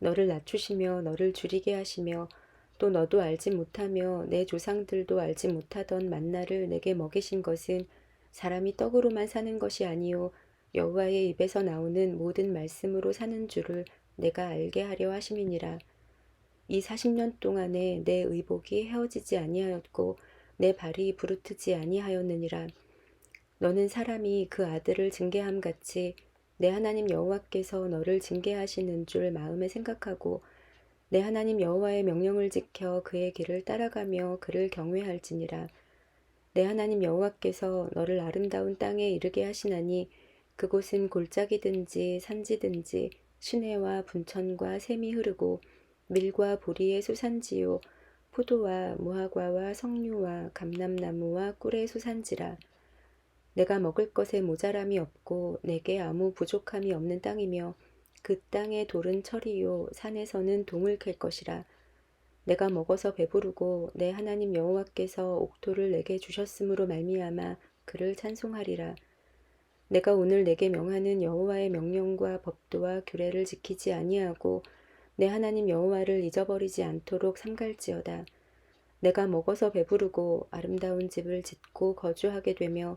너를 낮추시며 너를 줄이게 하시며 또 너도 알지 못하며 내 조상들도 알지 못하던 만나를 내게 먹이신 것은 사람이 떡으로만 사는 것이 아니요 여호와의 입에서 나오는 모든 말씀으로 사는 줄을 내가 알게 하려 하심이니라. 이 40년 동안에 내 의복이 헤어지지 아니하였고 내 발이 부르트지 아니하였느니라. 너는 사람이 그 아들을 징계함 같이 내 하나님 여호와께서 너를 징계하시는 줄 마음에 생각하고 내 하나님 여호와의 명령을 지켜 그의 길을 따라가며 그를 경외할지니라. 내 하나님 여호와께서 너를 아름다운 땅에 이르게 하시나니 그곳은 골짜기든지 산지든지 시내와 분천과 샘이 흐르고 밀과 보리의 소산지요 포도와 무화과와 석류와 감람나무와 꿀의 소산지라. 내가 먹을 것에 모자람이 없고 내게 아무 부족함이 없는 땅이며 그 땅의 돌은 철이요 산에서는 동을 캘 것이라. 내가 먹어서 배부르고 내 하나님 여호와께서 옥토를 내게 주셨으므로 말미암아 그를 찬송하리라. 내가 오늘 내게 명하는 여호와의 명령과 법도와 규례를 지키지 아니하고 내 하나님 여호와를 잊어버리지 않도록 삼갈지어다. 내가 먹어서 배부르고 아름다운 집을 짓고 거주하게 되며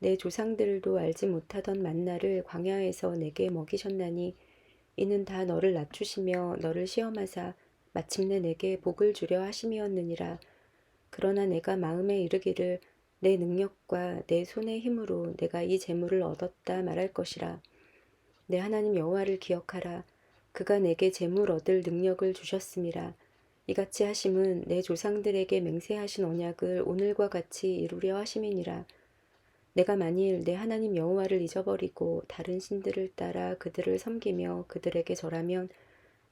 내 조상들도 알지 못하던 만나를 광야에서 내게 먹이셨나니 이는 다 너를 낮추시며 너를 시험하사 마침내 내게 복을 주려 하심이었느니라. 그러나 내가 마음에 이르기를 내 능력과 내 손의 힘으로 내가 이 재물을 얻었다 말할 것이라. 내 하나님 여호와를 기억하라. 그가 내게 재물 얻을 능력을 주셨음이라. 이같이 하심은 내 조상들에게 맹세하신 언약을 오늘과 같이 이루려 하심이니라. 내가 만일 내 하나님 여호와를 잊어버리고 다른 신들을 따라 그들을 섬기며 그들에게 절하면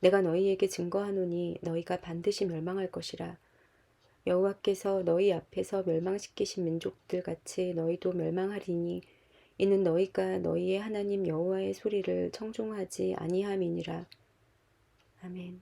내가 너희에게 증거하노니 너희가 반드시 멸망할 것이라. 여호와께서 너희 앞에서 멸망시키신 민족들 같이 너희도 멸망하리니 이는 너희가 너희의 하나님 여호와의 소리를 청종하지 아니함이니라. 아멘.